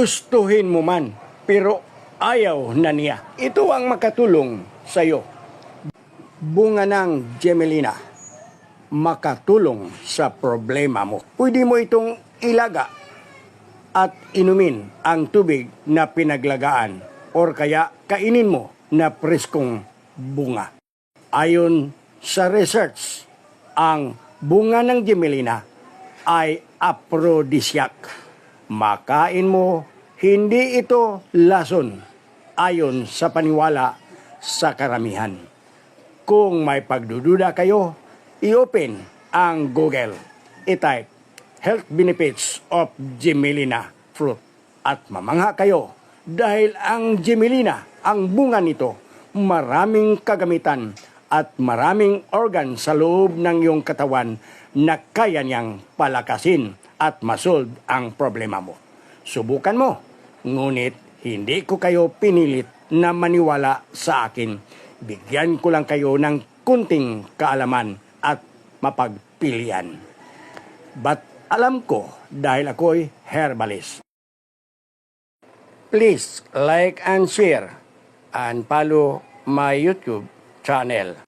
gustuhin mo man, pero ayaw na niya. Ito ang makatulong sa'yo. Bunga ng Gemelina, makatulong sa problema mo. Pwede mo itong ilaga at inumin ang tubig na pinaglagaan or kaya kainin mo na preskong bunga. Ayon sa research, ang bunga ng Gemelina ay aphrodisiac. Makain mo, hindi ito lason ayon sa paniwala sa karamihan. Kung may pagdududa kayo, i-open ang Google. I-type Health Benefits of Gemelina Fruit at mamangha kayo dahil ang Gemelina, ang bunga nito, maraming kagamitan at maraming organ sa loob ng iyong katawan na kaya niyang palakasin at masolve ang problema mo. Subukan mo, ngunit hindi ko kayo pinilit na maniwala sa akin. Bigyan ko lang kayo ng kunting kaalaman at mapagpilian. But alam ko dahil ako'y herbalist. Please like and share and follow my YouTube channel.